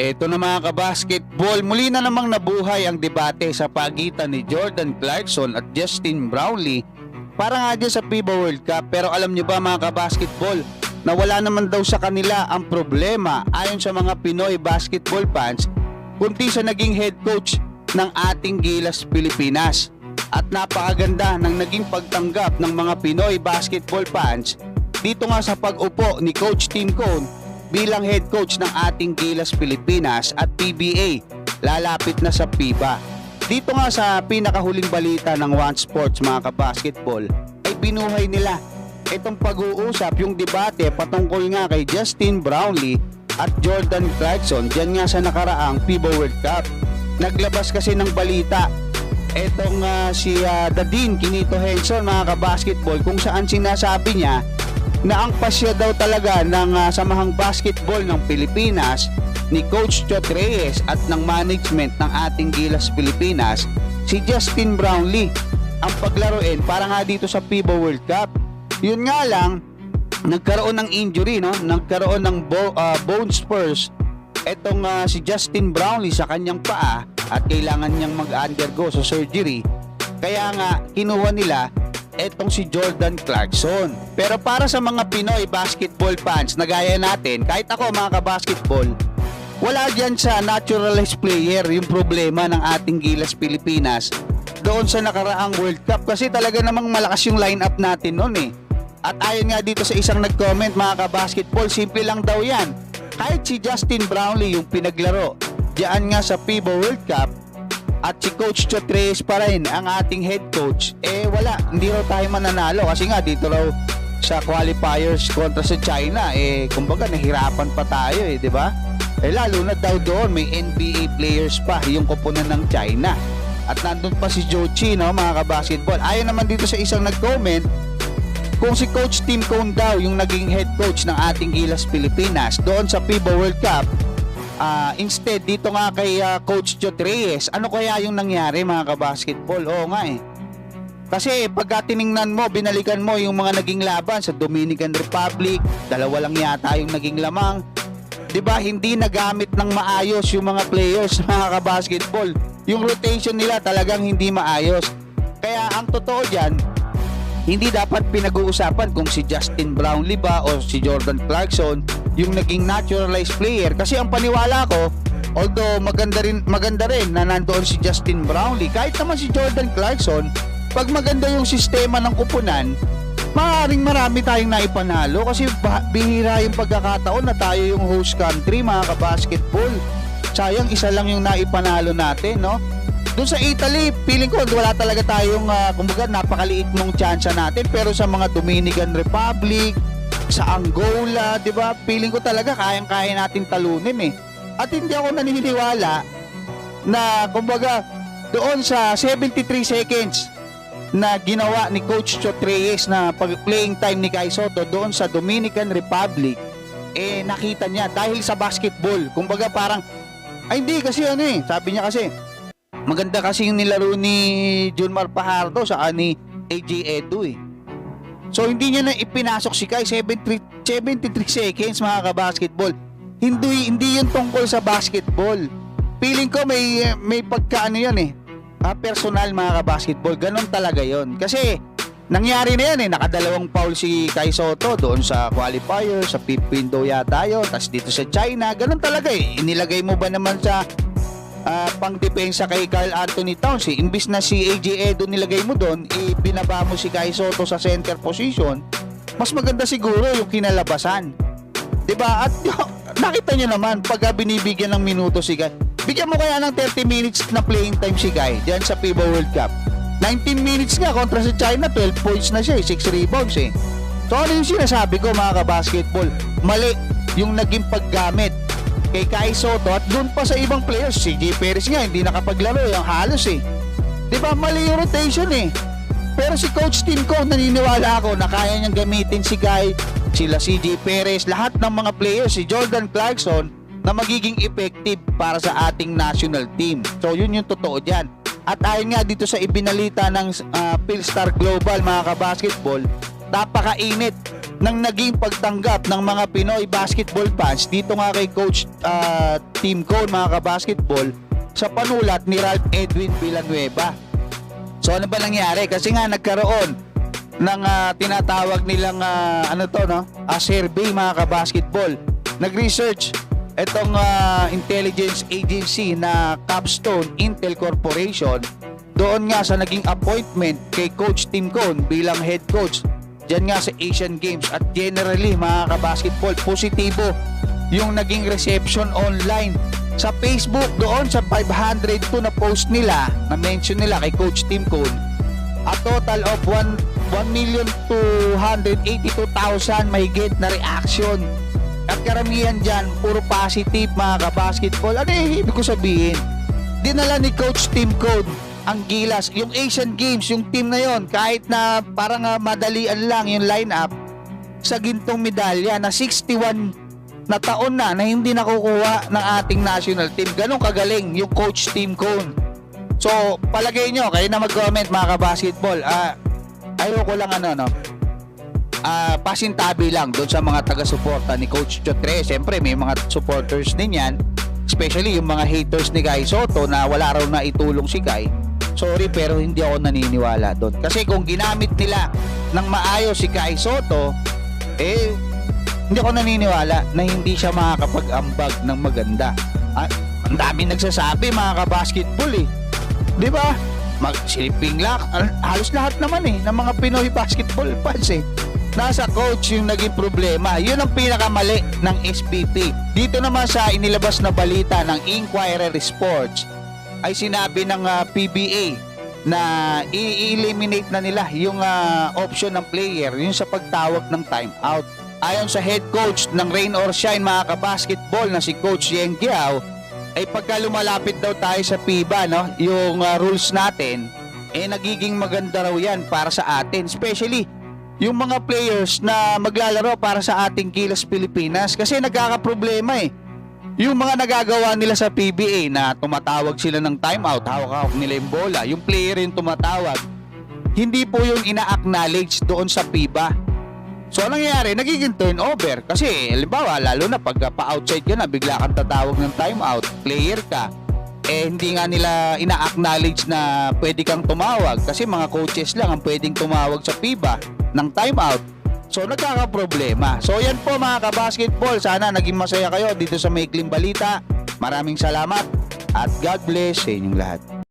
Eto na mga kabasketball, muli na namang nabuhay ang debate sa pagitan ni Jordan Clarkson at Justin Brownlee para nga dyan sa FIBA World Cup. Pero alam nyo ba mga kabasketball, na wala naman daw sa kanila ang problema ayon sa mga Pinoy basketball fans kundi sa naging head coach ng ating Gilas Pilipinas. At napakaganda ng naging pagtanggap ng mga Pinoy basketball fans dito nga sa pag-upo ni Coach Tim Cone bilang head coach ng ating Gilas Pilipinas at PBA lalapit na sa FIBA. Dito nga sa pinakahuling balita ng One Sports mga kabasketball ay binuhay nila itong pag-uusap yung debate patungkol nga kay Justin Brownlee at Jordan Clarkson dyan nga sa nakaraang FIBA World Cup. Naglabas kasi ng balita etong ah, si ah, Dadin Kinito Henson mga kabasketball kung saan sinasabi niya na ang pasya daw talaga ng ah, samahang basketball ng Pilipinas ni Coach Chot Reyes at ng management ng ating Gilas Pilipinas si Justin Brownlee ang paglaruin para nga dito sa FIBA World Cup. Yun nga lang, nagkaroon ng injury, no? Nagkaroon ng bo- ah, bone spurs etong ah, si Justin Brownlee sa kanyang paa at kailangan niyang mag-undergo sa surgery. Kaya nga, kinuha nila etong si Jordan Clarkson. Pero para sa mga Pinoy basketball fans na gaya natin, kahit ako mga kabasketball, wala dyan sa naturalized player yung problema ng ating Gilas Pilipinas doon sa nakaraang World Cup kasi talaga namang malakas yung lineup natin noon eh. At ayon nga dito sa isang nag-comment mga kabasketball, simple lang daw yan. Kahit si Justin Brownlee yung pinaglaro diyan nga sa FIBA World Cup at si Coach Chot Reyes pa rin ang ating head coach, eh wala, hindi raw tayo mananalo kasi nga dito raw sa qualifiers kontra sa China, eh kumbaga nahirapan pa tayo eh, di ba? Eh lalo na daw doon may NBA players pa yung kupunan ng China. At nandun pa si Jochi, no, mga kabasketball. Ayon naman dito sa isang nag-comment, kung si Coach Tim Cone daw yung naging head coach ng ating Gilas Pilipinas doon sa FIBA World Cup, ah, instead dito nga kay ah, Coach Jot Reyes, ano kaya yung nangyari mga kabasketball? Oo nga eh. Kasi pagka tiningnan mo, binalikan mo yung mga naging laban sa Dominican Republic, dalawa lang yata yung naging lamang. 'Di ba hindi nagamit ng maayos yung mga players mga kabasketball. Yung rotation nila talagang hindi maayos. Kaya ang totoo diyan, hindi dapat pinag-uusapan kung si Justin Brownlee ba o si Jordan Clarkson yung naging naturalized player. Kasi ang paniwala ko although maganda rin maganda rin na nandoon si Justin Brownlee kahit naman si Jordan Clarkson pag maganda yung sistema ng kupunan maaaring marami tayong naipanalo kasi bihira yung pagkakataon na tayo yung host country mga kabasketball. Sayang isa lang yung naipanalo natin no? Doon sa Italy, feeling ko wala talaga tayong uh, kumbaga napakaliit nung chance natin pero sa mga Dominican Republic, sa Angola, 'di ba? Feeling ko talaga kayang-kaya natin talunin eh. At hindi ako naniniwala na kumbaga doon sa 73 seconds na ginawa ni Coach Chot Reyes na pag playing time ni Kai Soto doon sa Dominican Republic eh nakita niya dahil sa basketball. Kumbaga parang ay hindi kasi ano eh, sabi niya kasi Maganda kasi yung nilaro ni Junmar Pajardo sa ni AJ Edu eh. So hindi niya na ipinasok si Kai 73, 73 seconds mga kabasketball. Hindi hindi yun tungkol sa basketball. Feeling ko may may pagkaano yan eh. Ah, personal mga kabasketball. Ganon talaga yon. Kasi nangyari na yan eh. Nakadalawang foul si Kai Soto doon sa qualifier, sa fifth window yata yun. Tapos dito sa China. Ganon talaga eh. Inilagay mo ba naman sa uh, pang depensa kay Carl Anthony Towns eh. Imbis na si AJ Edo nilagay mo doon, ibinaba mo si Kai Soto sa center position, mas maganda siguro yung kinalabasan. 'Di ba? At nakita niyo naman pag binibigyan ng minuto si Kai. Bigyan mo kaya ng 30 minutes na playing time si Kai diyan sa FIBA World Cup. 19 minutes nga kontra sa China, 12 points na siya, 6 rebounds eh. So ano yung sinasabi ko mga kabasketball? Mali yung naging paggamit kay Kai Soto at doon pa sa ibang players. Si J. Perez nga hindi nakapaglaro yung halos eh. 'Di ba mali yung rotation eh. Pero si Coach Tim ko naniniwala ako na kaya niyang gamitin si Kai, sila si J. Perez, lahat ng mga players, si Jordan Clarkson na magiging effective para sa ating national team. So yun yung totoo diyan. At ayon nga dito sa ibinalita ng uh, Philstar Global mga kabasketball, napakainit ng naging pagtanggap ng mga Pinoy basketball fans dito nga kay Coach ah, Team Cone mga kabasketball sa panulat ni Ralph Edwin Villanueva. So ano ba nangyari? Kasi nga nagkaroon ng ah, tinatawag nilang ah, ano to no? A survey mga kabasketball. Nag-research itong ah, intelligence agency na Capstone Intel Corporation doon nga sa naging appointment kay Coach Tim Cone bilang head coach Diyan nga sa Asian Games at generally mga kabasketball positibo yung naging reception online. Sa Facebook doon sa 502 na post nila na mention nila kay Coach Tim Cone a total of 1 1,282,000 mahigit na reaction. At karamihan dyan puro positive mga kabasketball. Ano yung ibig ko sabihin? Dinala ni Coach Tim Cone ang gilas yung Asian Games yung team na yon kahit na parang ah, madalian lang yung lineup sa gintong medalya na 61 na taon na na hindi nakukuha ng ating national team ganun kagaling yung coach Tim Cone so palagay nyo kayo na mag-comment mga kabasketball ah ayoko lang ano no ah pasintabi lang doon sa mga taga-suporta ni Coach Chotre. Siyempre, may mga supporters din yan. Especially yung mga haters ni Guy Soto na wala raw na itulong si Guy. Sorry, pero hindi ako naniniwala doon. Kasi kung ginamit nila ng maayos si Guy Soto, eh, hindi ako naniniwala na hindi siya makakapag-ambag ng maganda. Ah, ang dami nagsasabi mga kabasketball eh. Di ba? Mag siliping lang. Al- Halos lahat naman eh ng mga Pinoy basketball fans eh. Nasa coach yung naging problema. Yun ang pinakamali ng SPP. Dito naman sa inilabas na balita ng Inquirer Sports ay sinabi ng ah, PBA na i-eliminate na nila yung ah, option ng player yung sa pagtawag ng timeout. Ayon sa head coach ng Rain or Shine mga kabasketball na si Coach Yeng Giao, ay pagka lumalapit daw tayo sa FIBA, no, yung ah, rules natin, eh nagiging maganda raw yan para sa atin. Especially, yung mga players na maglalaro para sa ating Gilas Pilipinas kasi nagkakaproblema eh. Yung mga nagagawa nila sa PBA na tumatawag sila ng timeout, hawak-hawak nila yung bola, yung player yung tumatawag, hindi po yung ina-acknowledge doon sa FIBA. So, anong nangyayari? Nagiging turnover. Kasi, halimbawa, lalo na pag pa-outside ka na, bigla kang tatawag ng timeout, player ka, eh, hindi nga nila ina-acknowledge na pwede kang tumawag. Kasi mga coaches lang ang pwedeng tumawag sa FIBA ng timeout. So, nagkakaproblema. So, yan po mga kabasketball. Sana naging masaya kayo dito sa Maikling Balita. Maraming salamat at God bless sa inyong lahat.